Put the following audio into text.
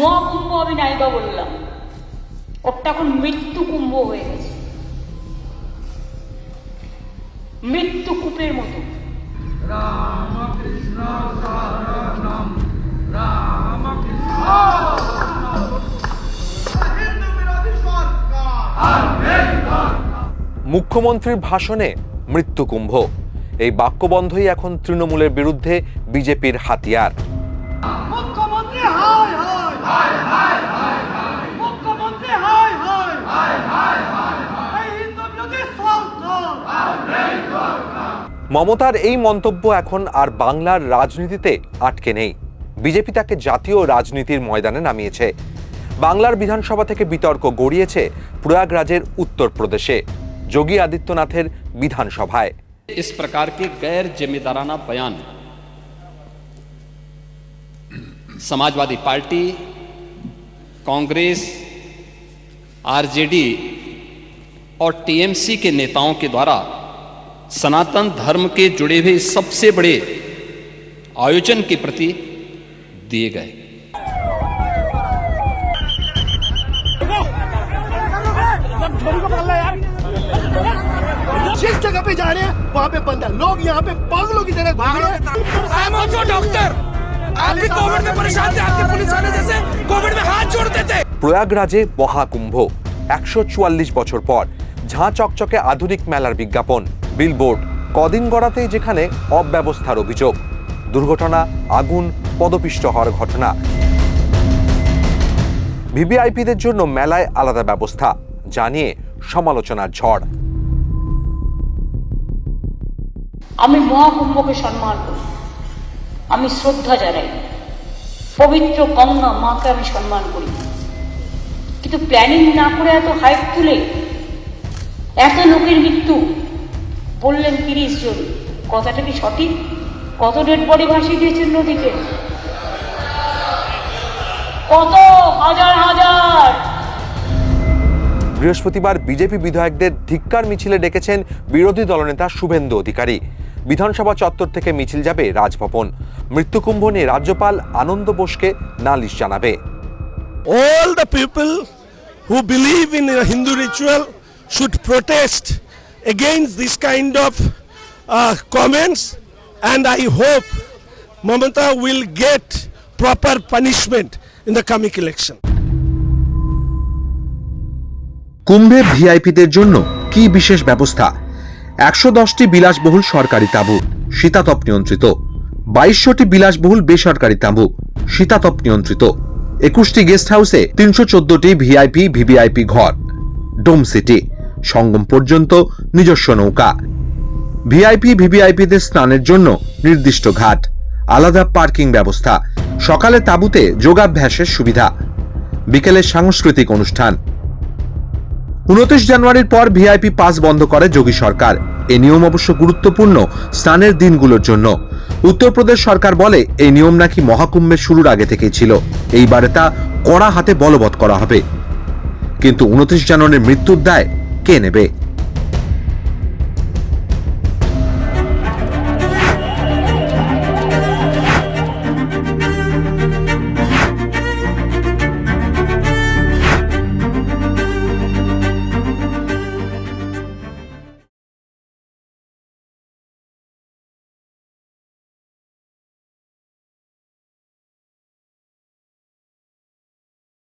মহাকুম্ভ আমি নাইবা বললাম ওটা এখন মৃত্যু কুম্ভ হয়ে গেছে। মৃত্যু কূপের মতো। মুখ্যমন্ত্রীর ভাষণে মৃত্যুকুম্ভ এই বাক্যবন্ধই এখন তৃণমূলের বিরুদ্ধে বিজেপির হাতিয়ার। মুখ্যমন্ত্রী হাই হাই এই হিন্দু বিরোধী সরকার মমতার এই মন্তব্য এখন আর বাংলার রাজনীতিতে আটকে নেই বিজেপি তাকে জাতীয় রাজনীতির ময়দানে নামিয়েছে বাংলার বিধানসভা থেকে বিতর্ক গড়িয়েছে প্রয়াগরাজের উত্তরপ্রদেশে যোগী আদিত্যনাথের বিধানসভায় इस प्रकार के गैर जिम्मेदाराना बयान समाजवादी पार्टी कांग्रेस आरजेडी और टीएमसी के नेताओं के द्वारा सनातन धर्म के जुड़े हुए सबसे बड़े आयोजन के प्रति दिए गए। जिस जगह पे जा रहे हैं वहाँ पे बंद है। लोग यहाँ पे पागलों की तरह भाग रहे हैं। डॉक्टर आप भी कोविड में परेशान थे आपके पुलिस वाले जैसे कोविड में हाथ जोड़ते थे প্রয়াগরাজে মহাকুম্ভ একশো চুয়াল্লিশ বছর পর ঝাঁ চকচকে আধুনিক মেলার বিজ্ঞাপন বিলবোর্ড কদিন গড়াতেই যেখানে অব্যবস্থার অভিযোগ দুর্ঘটনা আগুন পদপিষ্ট হওয়ার ঘটনা ভিভিআইপিদের জন্য মেলায় আলাদা ব্যবস্থা জানিয়ে সমালোচনার ঝড় আমি মহাকুম্ভকে সম্মান করি আমি শ্রদ্ধা জানাই। পবিত্র গঙ্গা মাকে আমি সম্মান করি। কিন্তু প্ল্যানিং না করে এত হাইপ তুলে এত লোকের মৃত্যু, বললেন তিরিশ জন। কথাটা কি সঠিক? কত ডেড বডি ভাসিয়ে দিয়েছেন নদীকে কত হাজার হাজার! বৃহস্পতিবার বিজেপি বিধায়কদের ধিক্কার মিছিলে ডেকেছেন বিরোধী দলনেতা শুভেন্দু অধিকারী। বিধানসভা চত্বর থেকে মিছিল যাবে রাজভবন। মৃত্যুকুম্ভ নিয়ে রাজ্যপাল আনন্দ বোসকে নালিশ জানাবে। All the people who believe in Hindu ritual should protest against this kind of comments and I hope Mamata will get proper punishment in the coming election কুম্ভের ভিআইপিদের জন্য কি বিশেষ ব্যবস্থা? একশো দশটি বিলাসবহুল সরকারি তাঁবু শীতাতপ নিয়ন্ত্রিত। বাইশশোটি বিলাসবহুল বেসরকারি তাঁবু শীতাতপ নিয়ন্ত্রিত। একুশটি গেস্ট হাউসে তিনশো চোদ্দটি ভিআইপি, ভিভিআইপি ঘর। ডোম সিটি, সঙ্গম পর্যন্ত নিজস্ব নৌকা। ভিআইপি, ভিভিআইপিদের স্নানের জন্য নির্দিষ্ট ঘাট। আলাদা পার্কিং ব্যবস্থা। সকালে তাঁবুতে যোগাভ্যাসের সুবিধা। বিকেলে সাংস্কৃতিক অনুষ্ঠান। উনত্রিশ জানুয়ারির পর ভিআইপি পাস বন্ধ করে যোগী সরকার। এই নিয়ম অবশ্য গুরুত্বপূর্ণ স্নানের দিনগুলোর জন্য। উত্তরপ্রদেশ সরকার বলে এই নিয়ম নাকি মহাকুম্ভের শুরুর আগে থেকেই ছিল। এইবারে তা কড়া হাতে বলবৎ করা হবে। কিন্তু উনত্রিশ জানুয়ারির মৃত্যুর দায় কে নেবে?